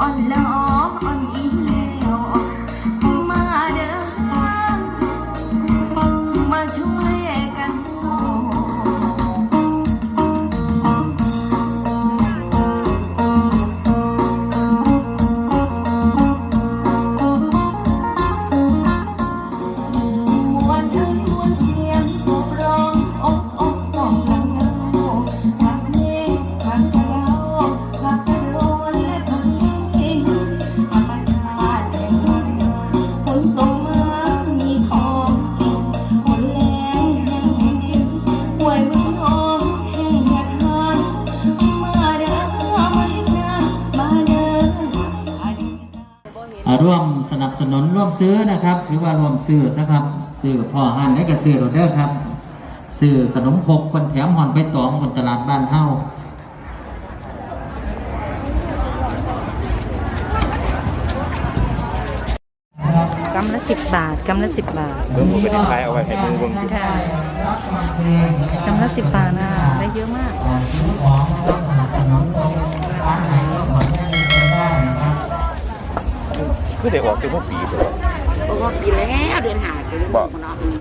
อ่อนล ร่วมสนับสนุนร่วมซื้อนะครับถือว่าร่วมซื้อซะครับซื้อพ่อหันได้กับซื้อโรเดอร์ครับซื้อขนมพกคนแถมหอนไปตองบนตลาดบ้านเฮากำละสิบบาทกำละสิบบาทเบิ่งผมไปได้ขายเอาไว้ให้เบิ่งเบิ่งสิค่ะกำละสิบบาทนะได้เยอะมาก การซื้อของแล้วสนับสนุนร้านไหนก็ขอได้ได้นะครับ คือได้ออกเป็นพวกปีเถอะเพราะว่าปีแล้วเดือนหาจะเนาะ